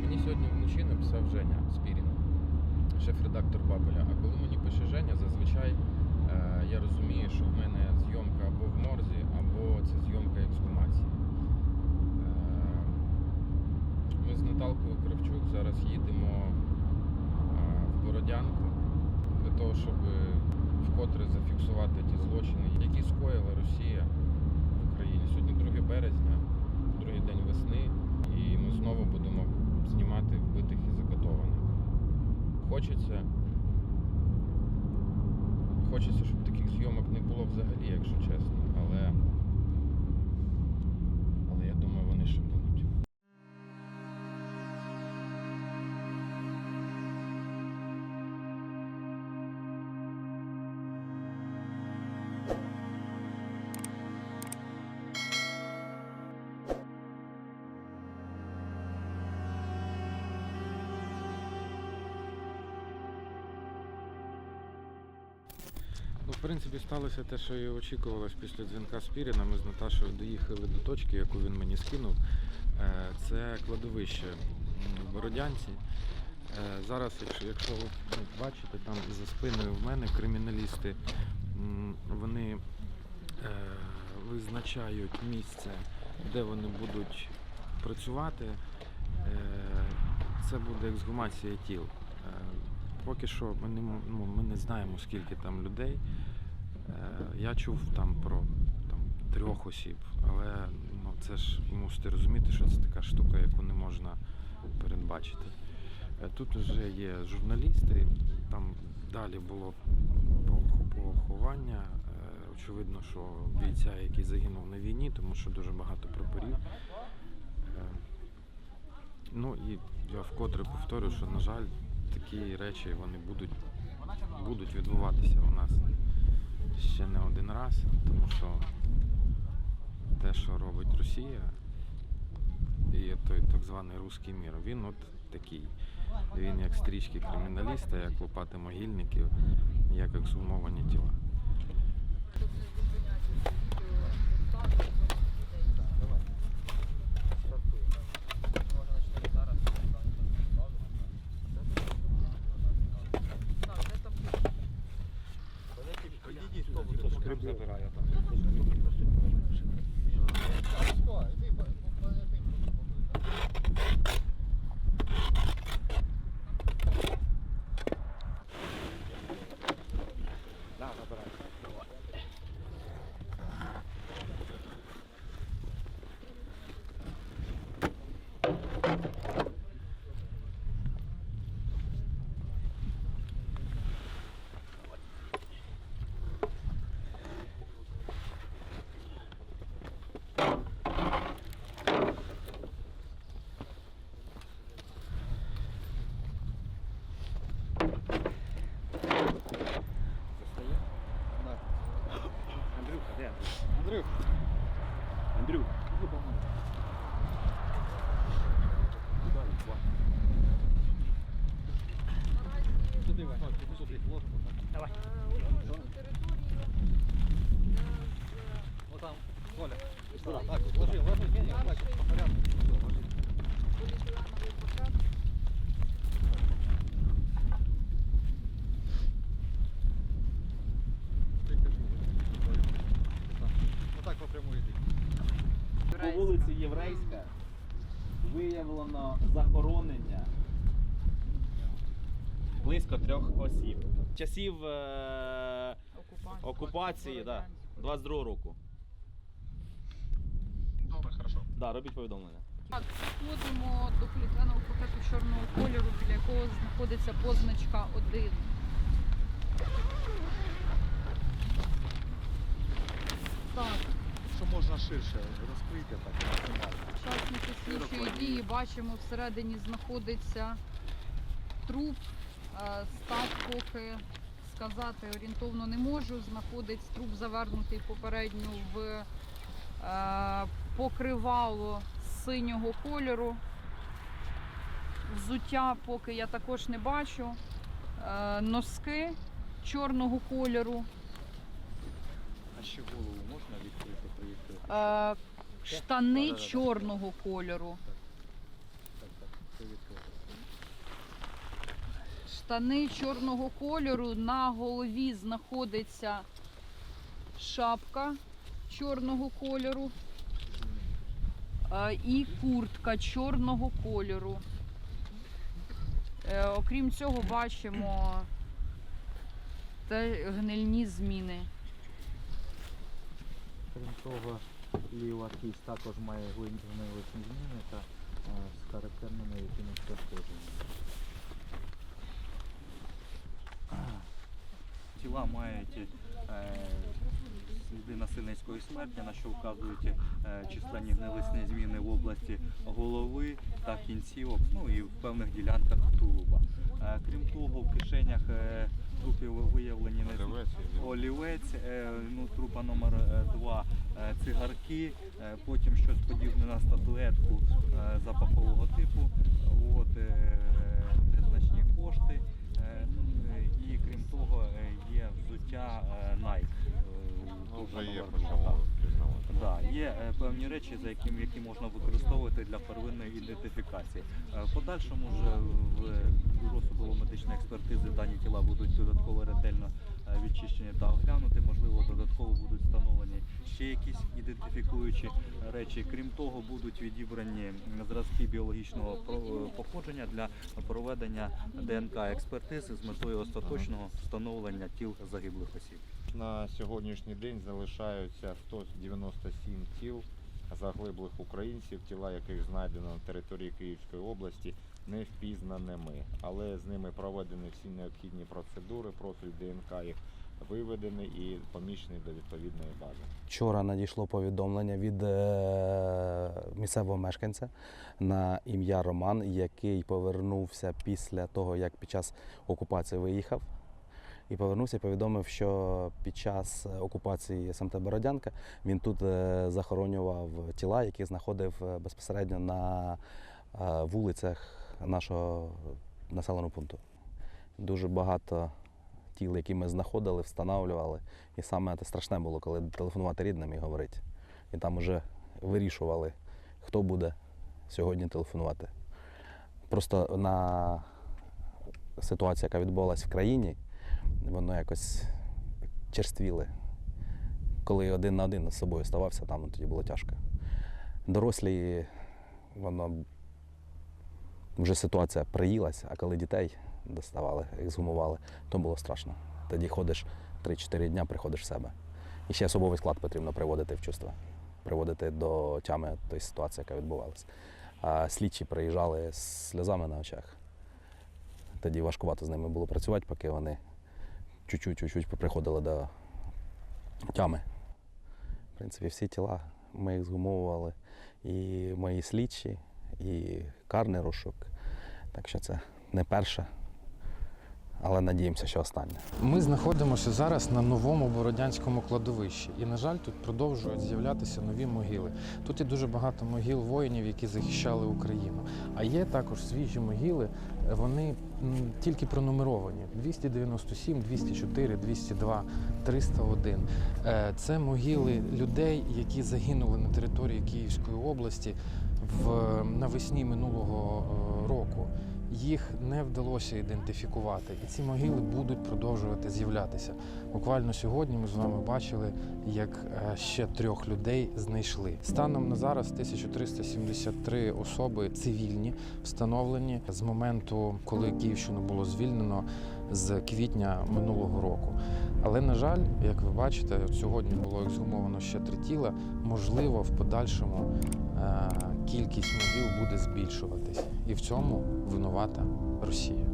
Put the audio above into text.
Мені сьогодні вночі написав Женя Спірін, шеф-редактор Бабеля. А коли мені пише Женя, зазвичай е, я розумію, що в мене. Хочеться. Хочеться, щоб таких зйомок не було взагалі, якщо чесно. Але. Ну, в принципі, сталося те, що і очікувалось після дзвінка Спіріна. Ми з Наташою доїхали до точки, яку він мені скинув. Е, Це кладовище в Бородянці. Е, Зараз, якщо, якщо ви ну, бачите, там за спиною в мене криміналісти, вони е, визначають місце, де вони будуть працювати. Це буде ексгумація тіл. Поки що ми не, ну, ми не знаємо, скільки там людей. Е, Я чув там про там, трьох осіб, але ну, це ж мусите розуміти, що це така штука, яку не можна передбачити. Е, Тут вже є журналісти, там далі було поховання. Е, Очевидно, що бійця, який загинув на війні, тому що дуже багато прапорів. Ну і я вкотре повторю, що, на жаль, такі речі вони будуть, будуть відбуватися у нас ще не один раз, тому що те, що робить Росія, і той так званий руський мір, він от такий. Він як стрічки криміналіста, як лопати могильників, як ексгумовані тіла. Забирає там. Сюди, ложимо так. Давай. Вот там, Коля. Так, ложи, ложи, не, не, так, по порядку. Всё, ложи. Отак по прямой йди. По вулиці Єврейська виявлено захоронення близько трьох осіб. Часів е- окупації, да, 22 року. Добре, хорошо. Да, робіть повідомлення. Так, підходимо до поліетиленового пакету чорного кольору, біля якого знаходиться позначка 1. Так, Що можна ширше розкрити так максимально. учасники слідчої дії бачимо, всередині знаходиться труп. Е, Став поки сказати орієнтовно не можу. Знаходиться труп завернутий попередньо в е, покривало синього кольору. Взуття поки я також не бачу. Е, Носки чорного кольору. А ще голову можна відкрити, Штани чорного кольору. Так, так, це відкрити. Штани чорного кольору. На голові знаходиться шапка чорного кольору е, і куртка чорного кольору. Е, Окрім цього, бачимо те гнильні зміни. Крім того, ліва кість також має гнилисні зміни та е, з характерними якимись пошкодженнями. Тіла мають е, сліди насильницької смерті, на що вказують е, численні гнилисні зміни в області голови та кінцівок, ну і в певних ділянках тулуба. Е, крім того, в кишенях трупів виявлені не олівець, ну, трупа номер 2 цигарки, потім щось подібне на статуетку запахового типу, от, е, незначні кошти. е, ну, І крім того, е, є взуття е, Nike. е, трупа Вже є номер два. почало пізнавати. Да, є е, певні речі, за якими які можна використовувати для первинної ідентифікації. Е, В подальшому вже в бюро судово-медичної експертизи дані тіла будуть додатково ретельно е, відчищені та оглянути. Можливо, додатково будуть встановлені ще якісь ідентифікуючі речі. Крім того, будуть відібрані зразки біологічного е, походження для проведення ДНК експертизи з метою остаточного встановлення тіл загиблих осіб. На сьогоднішній день залишаються 197 тіл заглиблих українців, тіла яких знайдено на території Київської області, не впізнаними. Але з ними проведені всі необхідні процедури, профіль ДНК їх виведений і поміщений до відповідної бази. Вчора надійшло повідомлення від е, місцевого мешканця на ім'я Роман, який повернувся після того, як під час окупації виїхав. І повернувся і повідомив, що під час окупації СМТ Бородянка він тут е, захоронював тіла, які знаходив е, безпосередньо на е, вулицях нашого населеного пункту. Дуже багато тіл, які ми знаходили, встановлювали. І саме те страшне було, коли телефонувати рідним і говорити. І там вже вирішували, хто буде сьогодні телефонувати. Просто на ситуацію, яка відбувалася в країні, воно якось черствіли. Коли один на один з собою ставався, там тоді було тяжко. Дорослі, воно вже ситуація приїлась, а коли дітей доставали, ексгумували, то було страшно. Тоді ходиш 3-4 дня, приходиш в себе. І ще особовий склад потрібно приводити в чувство, приводити до тями тої ситуації, яка відбувалася. А слідчі приїжджали з сльозами на очах. Тоді важкувато з ними було працювати, поки вони чуть-чуть приходили до тями. В принципі, всі тіла ми їх згумовували. І мої слідчі, і карний розшук. Так що це не перше, але надіємося, що останнє. Ми знаходимося зараз на новому бородянському кладовищі, і, на жаль, тут продовжують з'являтися нові могили. Тут є дуже багато могил воїнів, які захищали Україну. А є також свіжі могили. Вони тільки пронумеровані: 297, 204, 202, 301. Е, Це могили людей, які загинули на території Київської області в навесні минулого е, року їх не вдалося ідентифікувати, і ці могили будуть продовжувати з'являтися. Буквально сьогодні ми з вами бачили, як е, ще трьох людей знайшли. Станом на зараз 1373 особи цивільні встановлені з моменту, коли Київщину було звільнено з квітня минулого року. Але на жаль, як ви бачите, сьогодні було ексгумовано ще три тіла. Можливо, в подальшому е, кількість могил буде збільшуватись, і в цьому винувата Росія.